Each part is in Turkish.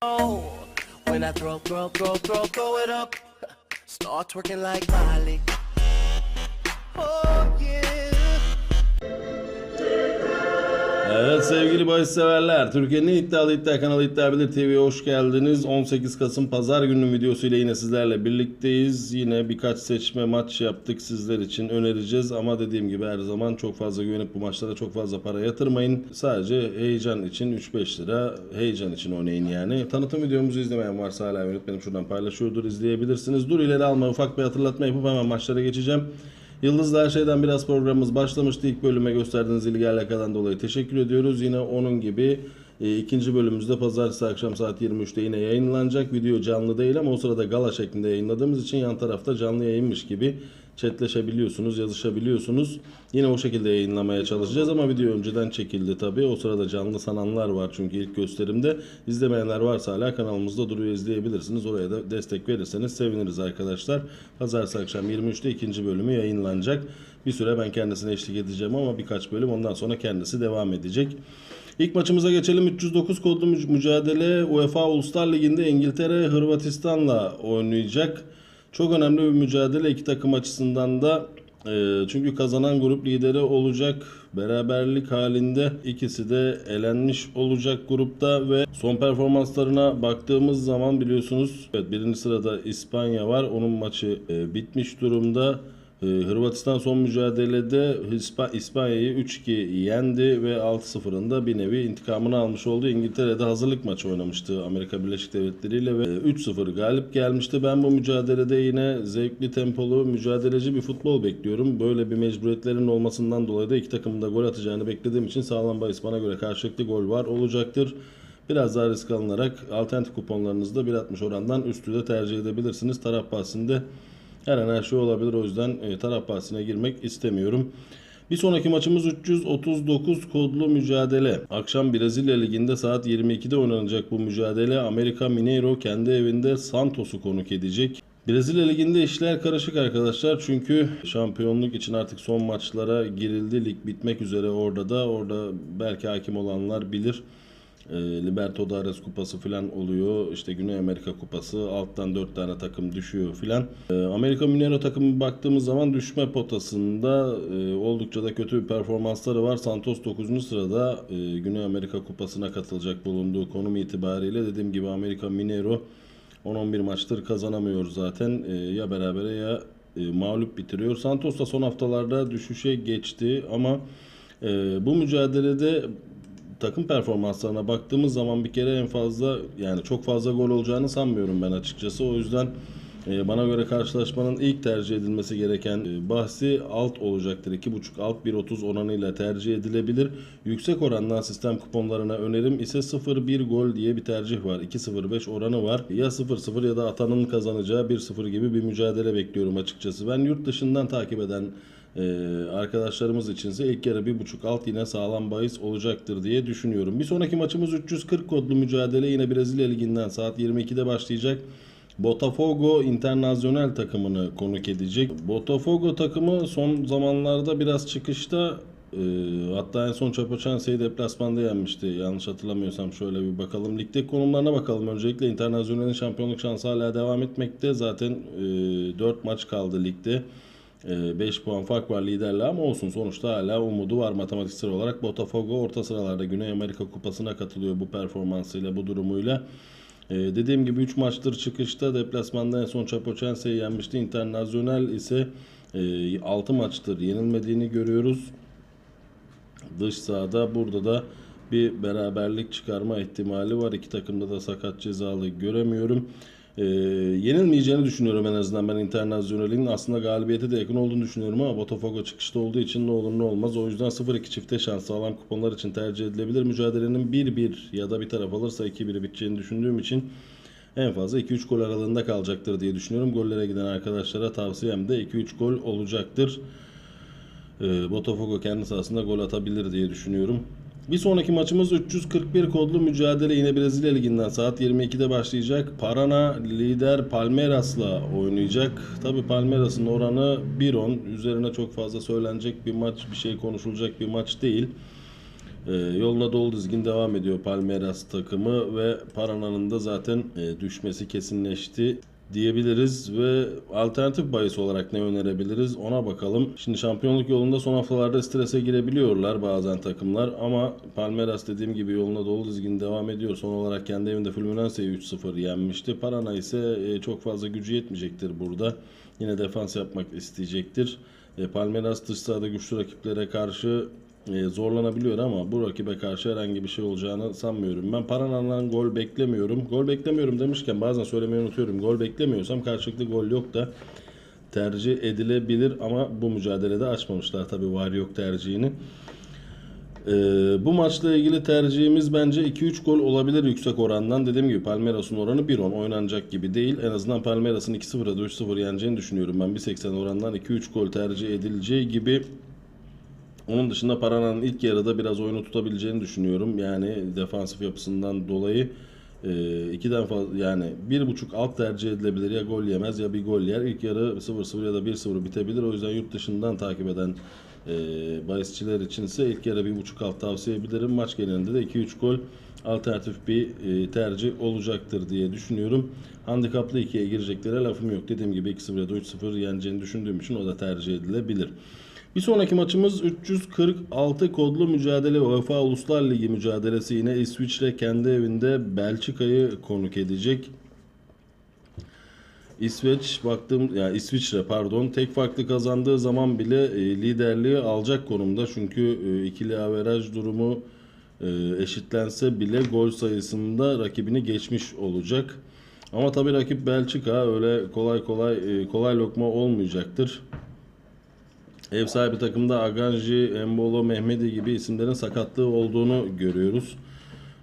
When I throw, throw, throw, throw, throw it up, start twerking like Miley. Oh yeah. Evet sevgili bahis severler, Türkiye'nin en iddialı iddia kanalı İddia TV'ye hoş geldiniz. 18 Kasım Pazar gününün videosuyla yine sizlerle birlikteyiz. Yine birkaç seçme maç yaptık sizler için önereceğiz. Ama dediğim gibi her zaman çok fazla güvenip bu maçlara çok fazla para yatırmayın. Sadece heyecan için 3-5 lira heyecan için oynayın yani. Tanıtım videomuzu izlemeyen varsa hala yönetmenim şuradan paylaşıyordur izleyebilirsiniz. Dur ileri alma ufak bir hatırlatma yapıp hemen maçlara geçeceğim. Yıldızlı her şeyden biraz programımız başlamıştı. İlk bölüme gösterdiğiniz ilgi alakadan dolayı teşekkür ediyoruz. Yine onun gibi e, ikinci bölümümüzde pazartesi akşam saat 23'te yine yayınlanacak. Video canlı değil ama o sırada gala şeklinde yayınladığımız için yan tarafta canlı yayınmış gibi chatleşebiliyorsunuz, yazışabiliyorsunuz. Yine o şekilde yayınlamaya çalışacağız ama video önceden çekildi tabi. O sırada canlı sananlar var çünkü ilk gösterimde. İzlemeyenler varsa hala kanalımızda duruyor izleyebilirsiniz. Oraya da destek verirseniz seviniriz arkadaşlar. Pazartesi akşam 23'te ikinci bölümü yayınlanacak. Bir süre ben kendisine eşlik edeceğim ama birkaç bölüm ondan sonra kendisi devam edecek. İlk maçımıza geçelim. 309 kodlu mü- mücadele UEFA Uluslar Ligi'nde İngiltere Hırvatistan'la oynayacak. Çok önemli bir mücadele iki takım açısından da e, çünkü kazanan grup lideri olacak. Beraberlik halinde ikisi de elenmiş olacak grupta ve son performanslarına baktığımız zaman biliyorsunuz evet birinci sırada İspanya var. Onun maçı e, bitmiş durumda. Ee, Hırvatistan son mücadelede İspanya'yı 3-2 yendi ve 6-0'ın da bir nevi intikamını almış oldu. İngiltere'de hazırlık maçı oynamıştı Amerika Birleşik Devletleri ile ve 3-0 galip gelmişti. Ben bu mücadelede yine zevkli tempolu mücadeleci bir futbol bekliyorum. Böyle bir mecburiyetlerin olmasından dolayı da iki takımın da gol atacağını beklediğim için sağlam bahis bana göre karşılıklı gol var olacaktır. Biraz daha risk alınarak alternatif kuponlarınızda 1.60 orandan üstü de tercih edebilirsiniz. Taraf bahsinde her an her şey olabilir. O yüzden e, taraf bahsine girmek istemiyorum. Bir sonraki maçımız 339 kodlu mücadele. Akşam Brezilya Ligi'nde saat 22'de oynanacak bu mücadele. Amerika Mineiro kendi evinde Santos'u konuk edecek. Brezilya Ligi'nde işler karışık arkadaşlar. Çünkü şampiyonluk için artık son maçlara girildi. Lig bitmek üzere orada da. Orada belki hakim olanlar bilir. E, Libertadores kupası falan oluyor. İşte Güney Amerika kupası. Alttan 4 tane takım düşüyor filan. E, Amerika Mineiro takımı baktığımız zaman düşme potasında e, oldukça da kötü bir performansları var. Santos 9. sırada e, Güney Amerika kupasına katılacak bulunduğu konum itibariyle dediğim gibi Amerika Mineiro 10-11 maçtır kazanamıyor zaten. E, ya berabere ya e, mağlup bitiriyor. Santos da son haftalarda düşüşe geçti ama e, bu mücadelede takım performanslarına baktığımız zaman bir kere en fazla yani çok fazla gol olacağını sanmıyorum ben açıkçası. O yüzden e, bana göre karşılaşmanın ilk tercih edilmesi gereken e, bahsi alt olacaktır. 2.5 alt 1.30 oranıyla tercih edilebilir. Yüksek oranlı sistem kuponlarına önerim ise 0-1 gol diye bir tercih var. 2.05 oranı var. Ya 0-0 ya da atanın kazanacağı 1-0 gibi bir mücadele bekliyorum açıkçası. Ben yurt dışından takip eden ee, arkadaşlarımız içinse ilk yarı bir buçuk alt yine sağlam bahis olacaktır diye düşünüyorum. Bir sonraki maçımız 340 kodlu mücadele yine Brezilya Ligi'nden saat 22'de başlayacak. Botafogo Internacional takımını konuk edecek. Botafogo takımı son zamanlarda biraz çıkışta e, hatta en son Chapecoense'yi deplasmanda yenmişti. Yanlış hatırlamıyorsam şöyle bir bakalım. Ligdeki konumlarına bakalım. Öncelikle Internacional'in şampiyonluk şansı hala devam etmekte. Zaten e, 4 maç kaldı ligde. 5 puan fark var liderle ama olsun sonuçta hala umudu var matematiksel olarak. Botafogo orta sıralarda Güney Amerika Kupası'na katılıyor bu performansıyla bu durumuyla. Ee, dediğim gibi 3 maçtır çıkışta deplasmanda en son Chapecoense'yi yenmişti. International ise 6 maçtır yenilmediğini görüyoruz. Dış sahada burada da bir beraberlik çıkarma ihtimali var. İki takımda da sakat cezalı göremiyorum. Ee, yenilmeyeceğini düşünüyorum en azından ben International'in. Aslında galibiyete de yakın olduğunu düşünüyorum ama Botafogo çıkışta olduğu için ne olur ne olmaz. O yüzden 0-2 çifte şans sağlam kuponlar için tercih edilebilir. Mücadelenin 1-1 ya da bir taraf alırsa 2-1 biteceğini düşündüğüm için en fazla 2-3 gol aralığında kalacaktır diye düşünüyorum. Gollere giden arkadaşlara tavsiyem de 2-3 gol olacaktır. Ee, Botafogo kendi sahasında gol atabilir diye düşünüyorum. Bir sonraki maçımız 341 kodlu mücadele yine Brezilya Ligi'nden saat 22'de başlayacak. Parana lider Palmeiras'la oynayacak. Tabi Palmeiras'ın oranı 1.10. Üzerine çok fazla söylenecek bir maç, bir şey konuşulacak bir maç değil. Ee, yoluna dolu dizgin devam ediyor Palmeiras takımı ve Parana'nın da zaten e, düşmesi kesinleşti diyebiliriz ve alternatif bahis olarak ne önerebiliriz ona bakalım. Şimdi şampiyonluk yolunda son haftalarda strese girebiliyorlar bazen takımlar ama Palmeiras dediğim gibi yoluna dolu dizgin devam ediyor. Son olarak kendi evinde Fluminense'yi 3-0 yenmişti. Parana ise e, çok fazla gücü yetmeyecektir burada. Yine defans yapmak isteyecektir. E, Palmeiras dış sahada güçlü rakiplere karşı zorlanabiliyor ama bu rakibe karşı herhangi bir şey olacağını sanmıyorum. Ben Parana'dan gol beklemiyorum. Gol beklemiyorum demişken bazen söylemeyi unutuyorum. Gol beklemiyorsam karşılıklı gol yok da tercih edilebilir ama bu mücadelede açmamışlar tabii var yok tercihini. Ee, bu maçla ilgili tercihimiz bence 2-3 gol olabilir yüksek orandan. Dediğim gibi Palmeiras'ın oranı 1-10 oynanacak gibi değil. En azından Palmeiras'ın 2-0 ya da 3-0 yeneceğini düşünüyorum ben. 1.80 orandan 2-3 gol tercih edileceği gibi onun dışında Parana'nın ilk yarıda biraz oyunu tutabileceğini düşünüyorum. Yani defansif yapısından dolayı e, ikiden fazla yani bir buçuk alt tercih edilebilir. Ya gol yemez ya bir gol yer. İlk yarı 0-0 ya da 1-0 bitebilir. O yüzden yurt dışından takip eden e, bahisçiler için ise ilk yarı bir buçuk alt tavsiye ederim. Maç genelinde de 2-3 gol alternatif bir e, tercih olacaktır diye düşünüyorum. Handikaplı 2'ye gireceklere lafım yok. Dediğim gibi 2-0 ya da 3-0 yeneceğini düşündüğüm için o da tercih edilebilir. Bir sonraki maçımız 346 kodlu mücadele UEFA Uluslar Ligi mücadelesi yine İsviçre kendi evinde Belçika'yı konuk edecek. İsveç baktım ya İsviçre pardon tek farklı kazandığı zaman bile e, liderliği alacak konumda çünkü e, ikili averaj durumu e, eşitlense bile gol sayısında rakibini geçmiş olacak. Ama tabii rakip Belçika öyle kolay kolay e, kolay lokma olmayacaktır. Ev sahibi takımda Aganji, Embolo, Mehmedi gibi isimlerin sakatlığı olduğunu görüyoruz.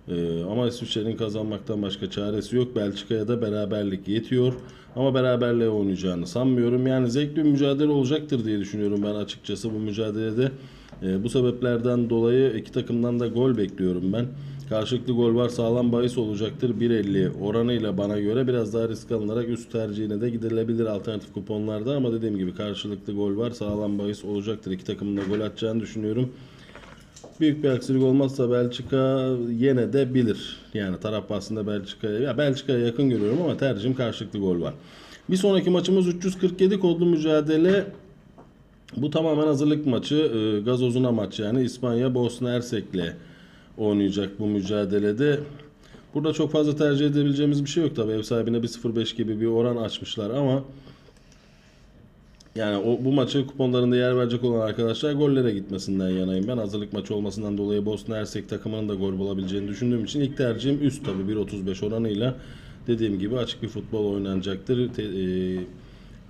Ee, ama İsviçre'nin kazanmaktan başka çaresi yok. Belçika'ya da beraberlik yetiyor. Ama beraberliğe oynayacağını sanmıyorum. Yani zevkli bir mücadele olacaktır diye düşünüyorum ben açıkçası bu mücadelede. Ee, bu sebeplerden dolayı iki takımdan da gol bekliyorum ben. Karşılıklı gol var sağlam bahis olacaktır. 1.50 oranıyla bana göre biraz daha risk alınarak üst tercihine de gidilebilir alternatif kuponlarda. Ama dediğim gibi karşılıklı gol var sağlam bahis olacaktır. İki takımın da gol atacağını düşünüyorum. Büyük bir aksilik olmazsa Belçika yine de bilir. Yani taraf aslında Belçika'ya ya Belçika'ya yakın görüyorum ama tercihim karşılıklı gol var. Bir sonraki maçımız 347 kodlu mücadele. Bu tamamen hazırlık maçı. E, gazozuna maç yani İspanya Bosna Hersek'le oynayacak bu mücadelede. Burada çok fazla tercih edebileceğimiz bir şey yok tabii. Ev sahibine bir 0.5 gibi bir oran açmışlar ama yani o, bu maçı kuponlarında yer verecek olan arkadaşlar gollere gitmesinden yanayım. Ben hazırlık maçı olmasından dolayı Bosna Hersek takımının da gol bulabileceğini düşündüğüm için ilk tercihim üst tabi 1.35 oranıyla dediğim gibi açık bir futbol oynanacaktır. Te, e,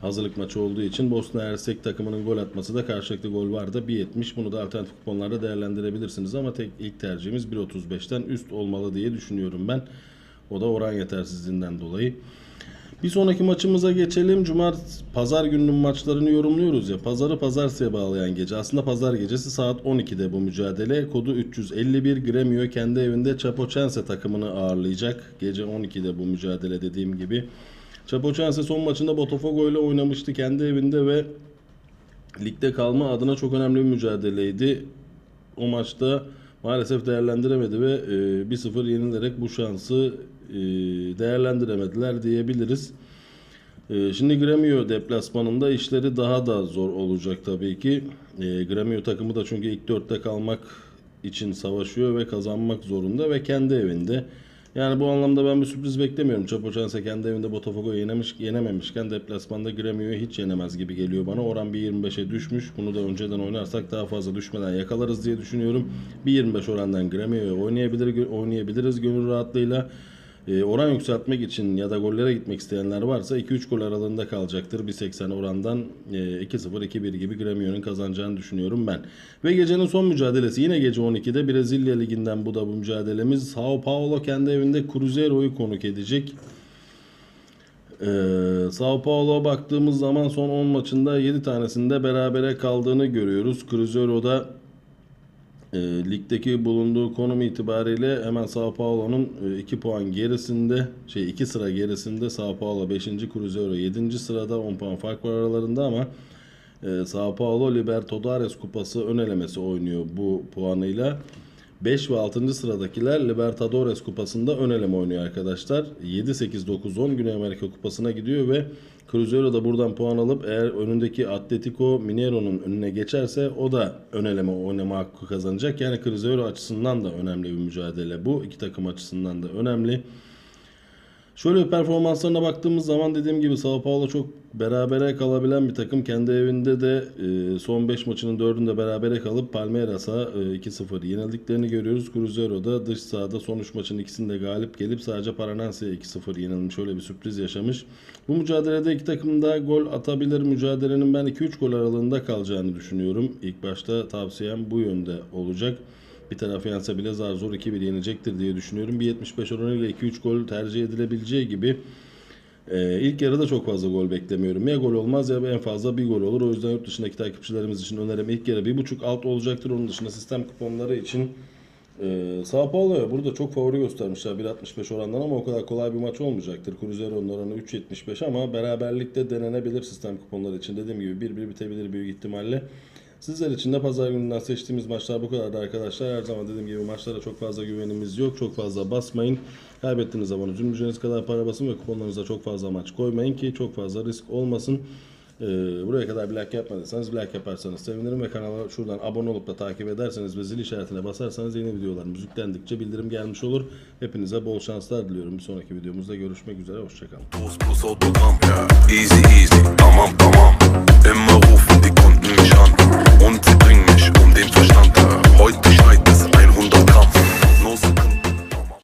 hazırlık maçı olduğu için Bosna Hersek takımının gol atması da karşılıklı gol var da 1.70 bunu da alternatif kuponlarda değerlendirebilirsiniz ama tek ilk tercihimiz 1.35'ten üst olmalı diye düşünüyorum ben. O da oran yetersizliğinden dolayı. Bir sonraki maçımıza geçelim. Cumartesi, pazar gününün maçlarını yorumluyoruz ya. Pazarı pazartesiye bağlayan gece. Aslında pazar gecesi saat 12'de bu mücadele. Kodu 351 Gremio kendi evinde Chapecoense takımını ağırlayacak. Gece 12'de bu mücadele dediğim gibi. Chapecoense son maçında Botafogo ile oynamıştı kendi evinde ve ligde kalma adına çok önemli bir mücadeleydi. O maçta maalesef değerlendiremedi ve e, 1-0 yenilerek bu şansı e, değerlendiremediler diyebiliriz. E, şimdi Gremio deplasmanında işleri daha da zor olacak tabii ki. E, Gremio takımı da çünkü ilk dörtte kalmak için savaşıyor ve kazanmak zorunda ve kendi evinde. Yani bu anlamda ben bir sürpriz beklemiyorum. Chapecoense kendi evinde Botafogo'yu yenemiş, yenememişken deplasmanda Gremio'yu hiç yenemez gibi geliyor bana. Oran 1.25'e düşmüş. Bunu da önceden oynarsak daha fazla düşmeden yakalarız diye düşünüyorum. 1.25 orandan Gremio'yu oynayabilir, oynayabiliriz gönül rahatlığıyla. E, oran yükseltmek için ya da gollere gitmek isteyenler varsa 2-3 gol aralığında kalacaktır. 1.80 orandan e, 2-0 2-1 gibi Gremio'nun kazanacağını düşünüyorum ben. Ve gecenin son mücadelesi yine gece 12'de Brezilya Ligi'nden bu da bu mücadelemiz. Sao Paulo kendi evinde Cruzeiro'yu konuk edecek. Ee, Sao Paulo baktığımız zaman son 10 maçında 7 tanesinde berabere kaldığını görüyoruz. Cruzeiro'da e, ligdeki bulunduğu konum itibariyle hemen Sao Paulo'nun 2 puan gerisinde, şey 2 sıra gerisinde Sao Paulo 5. Cruzeiro 7. sırada 10 puan fark var aralarında ama e, Sao Paulo Libertadores Kupası ön elemesi oynuyor bu puanıyla. 5 ve 6. sıradakiler Libertadores Kupası'nda ön eleme oynuyor arkadaşlar. 7-8-9-10 Güney Amerika Kupası'na gidiyor ve Cruzeiro da buradan puan alıp eğer önündeki Atletico Mineiro'nun önüne geçerse o da ön eleme oynama hakkı kazanacak. Yani Cruzeiro açısından da önemli bir mücadele bu. İki takım açısından da önemli. Şöyle performanslarına baktığımız zaman dediğim gibi Sao Paulo çok berabere kalabilen bir takım. Kendi evinde de e, son 5 maçının 4'ünde berabere kalıp Palmeiras'a e, 2-0 yenildiklerini görüyoruz. Cruzeiro da dış sahada son 3 maçın ikisinde galip gelip sadece Paranense'ye 2-0 yenilmiş. Öyle bir sürpriz yaşamış. Bu mücadelede iki takım da gol atabilir. Mücadelenin ben 2-3 gol aralığında kalacağını düşünüyorum. İlk başta tavsiyem bu yönde olacak. Bir taraf yense bile zar zor 2-1 yenecektir diye düşünüyorum. 1.75 oranıyla 2-3 gol tercih edilebileceği gibi ee, ilk yarıda çok fazla gol beklemiyorum. Ya gol olmaz ya en fazla bir gol olur. O yüzden yurt dışındaki takipçilerimiz için önerim ilk yarı 1.5 alt olacaktır. Onun dışında sistem kuponları için e, Sao Paulo'ya burada çok favori göstermişler 1.65 orandan ama o kadar kolay bir maç olmayacaktır. Cruzeiro'nun oranı 3.75 ama beraberlikte denenebilir sistem kuponları için. Dediğim gibi 1-1 bitebilir büyük ihtimalle. Sizler için de pazar gününden seçtiğimiz maçlar bu kadardı arkadaşlar. Her zaman dediğim gibi maçlara çok fazla güvenimiz yok. Çok fazla basmayın. Kaybettiğiniz zaman üzülmeyeceğiniz kadar para basın ve kuponlarınıza çok fazla maç koymayın ki çok fazla risk olmasın. Ee, buraya kadar bir like yapmadıysanız bir like yaparsanız sevinirim ve kanala şuradan abone olup da takip ederseniz ve zil işaretine basarsanız yeni videolarımız yüklendikçe bildirim gelmiş olur. Hepinize bol şanslar diliyorum. Bir sonraki videomuzda görüşmek üzere. Hoşçakalın. Easy easy, tamam tamam. Und sie bringen mich um den Verstand. Heute schreit